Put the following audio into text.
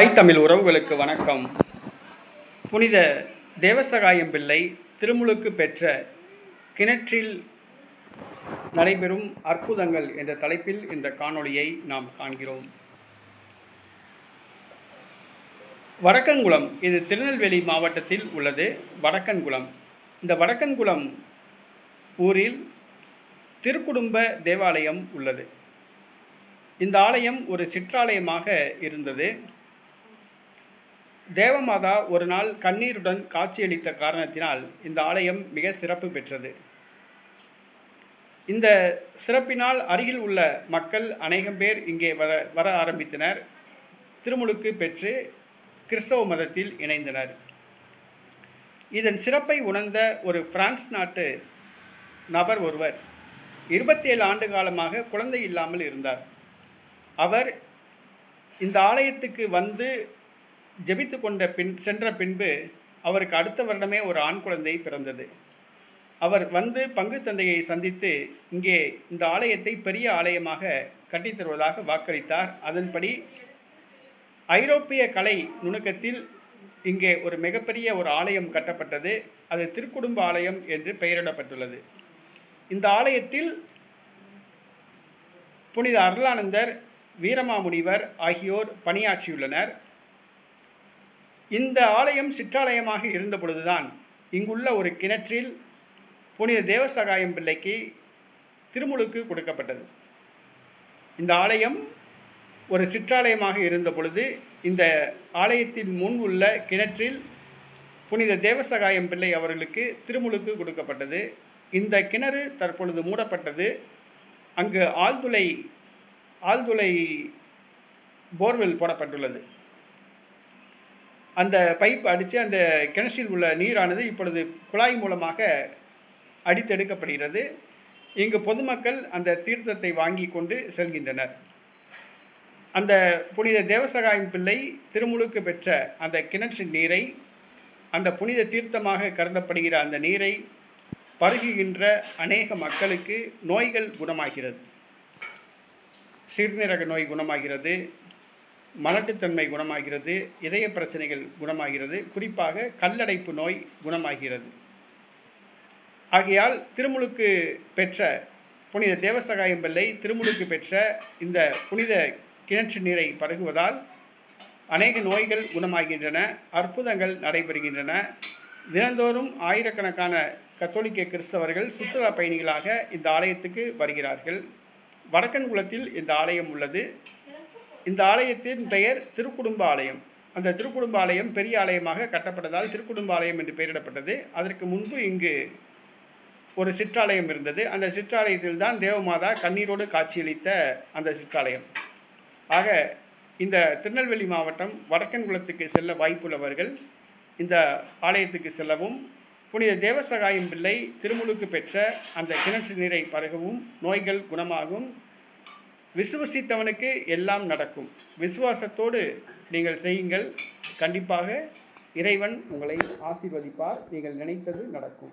ஐ தமிழ் உறவுகளுக்கு வணக்கம். புனித தேவசகாயம் பிள்ளை திருமுழுக்கு பெற்ற கிணற்றில் நடைபெறும் அற்புதங்கள் என்ற தலைப்பில் இந்த காணொளியை நாம் காண்கிறோம். வடக்கன்குளம் இது திருநெல்வேலி மாவட்டத்தில் உள்ளது. வடக்கன்குளம். இந்த வடக்கன்குளம் ஊரில் திருக்குடும்ப தேவாலயம் உள்ளது. இந்த ஆலயம் ஒரு சிற்றாலயமாக இருந்தது. தேவமாதா ஒரு நாள் கண்ணீருடன் காட்சியளித்த காரணத்தினால் இந்த ஆலயம் மிக சிறப்பு பெற்றது. இந்த சிறப்பினால் அருகில் உள்ள மக்கள் அநேகம் பேர் இங்கே வர வர ஆரம்பித்தனர். திருமுழுக்கு பெற்று கிறிஸ்தவ மதத்தில் இணைந்தனர். இதன் சிறப்பை உணர்ந்த ஒரு பிரான்ஸ் நாட்டு நபர் ஒருவர் இருபத்தேழு ஆண்டு காலமாக குழந்தை இல்லாமல் இருந்தார். அவர் இந்த ஆலயத்துக்கு வந்து ஜெபித்து கொண்ட பின் சென்ற பின்பு அவருக்கு அடுத்த வருடமே ஒரு ஆண் குழந்தை பிறந்தது. அவர் வந்து பங்கு தந்தையை சந்தித்து இங்கே இந்த ஆலயத்தை பெரிய ஆலயமாக கட்டித் தருவதாக வாக்களித்தார். அதன்படி ஐரோப்பிய கலை நுணுக்கத்தில் இங்கே ஒரு மிகப்பெரிய ஒரு ஆலயம் கட்டப்பட்டது. அது திருக்குடும்ப ஆலயம் என்று பெயரிடப்பட்டுள்ளது. இந்த ஆலயத்தில் புனித அருளானந்தர் வீரமாமுனிவர் ஆகியோர் பணியாற்றியுள்ளனர். இந்த ஆலயம் சிற்றாலயமாக இருந்த பொழுதுதான் இங்குள்ள ஒரு கிணற்றில் புனித தேவசகாயம் பிள்ளைக்கு திருமுழுக்கு கொடுக்கப்பட்டது. இந்த ஆலயம் ஒரு சிற்றாலயமாக இருந்த பொழுது இந்த ஆலயத்தின் முன் உள்ள கிணற்றில் புனித தேவசகாயம் பிள்ளை அவர்களுக்கு திருமுழுக்கு கொடுக்கப்பட்டது. இந்த கிணறு தற்பொழுது மூடப்பட்டது. அங்கு ஆழ்துளை ஆழ்துளை போர்வெல் போடப்பட்டுள்ளது. அந்த பைப் அடித்து அந்த கிணற்றில் உள்ள நீரானது இப்பொழுது குழாய் மூலமாக அடித்தெடுக்கப்படுகிறது. இங்கு பொதுமக்கள் அந்த தீர்த்தத்தை வாங்கி கொண்டு செல்கின்றனர். அந்த புனித தேவசகாயம் பிள்ளை திருமுழுக்கு பெற்ற அந்த கிணற்றின் நீரை அந்த புனித தீர்த்தமாக கருதப்படுகிற அந்த நீரை பருகுகின்ற அநேக மக்களுக்கு நோய்கள் குணமாகிறது. சிறுநீரக நோய் குணமாகிறது. மலட்டுத்தன்மை குணமாகிறது இதய பிரச்சனைகள் குணமாகிறது குறிப்பாக கல்லடைப்பு நோய் குணமாகிறது. ஆகையால் திருமுழுக்கு பெற்ற புனித தேவசகாயம் பிள்ளை திருமுழுக்கு பெற்ற இந்த புனித கிணற்று நீரை பருகுவதால் அநேக நோய்கள் குணமாகின்றன அற்புதங்கள் நடைபெறுகின்றன. தினந்தோறும் ஆயிரக்கணக்கான கத்தோலிக்க கிறிஸ்தவர்கள் சுற்றுலா பயணிகளாக இந்த ஆலயத்துக்கு வருகிறார்கள். வடக்கன்குளத்தில் இந்த ஆலயம் உள்ளது. இந்த ஆலயத்தின் பெயர் திருக்குடும்ப ஆலயம் அந்த திருக்குடும்ப ஆலயம் பெரிய ஆலயமாக கட்டப்பட்டதால் திருக்குடும்ப ஆலயம் என்று பெயரிடப்பட்டது. அதற்கு முன்பு இங்கு ஒரு சிற்றாலயம் இருந்தது. அந்த சிற்றாலயத்தில் தான் தேவமாதா கண்ணீரோடு காட்சியளித்த அந்த சிற்றாலயம். ஆக இந்த திருநெல்வேலி மாவட்டம் வடக்கன்குளத்துக்கு செல்ல வாய்ப்புள்ளவர்கள் இந்த ஆலயத்துக்கு செல்லவும் புனித தேவசகாயம் பிள்ளை திருமுழுக்கு பெற்ற அந்த கிணற்று நீரை பருகவும் நோய்கள் குணமாகும் விசுவசித்தவனுக்கு எல்லாம் நடக்கும். விசுவாசத்தோடு நீங்கள் செய்யுங்கள். கண்டிப்பாக இறைவன் உங்களை ஆசீர்வதிப்பார். நீங்கள் நினைத்தது நடக்கும்.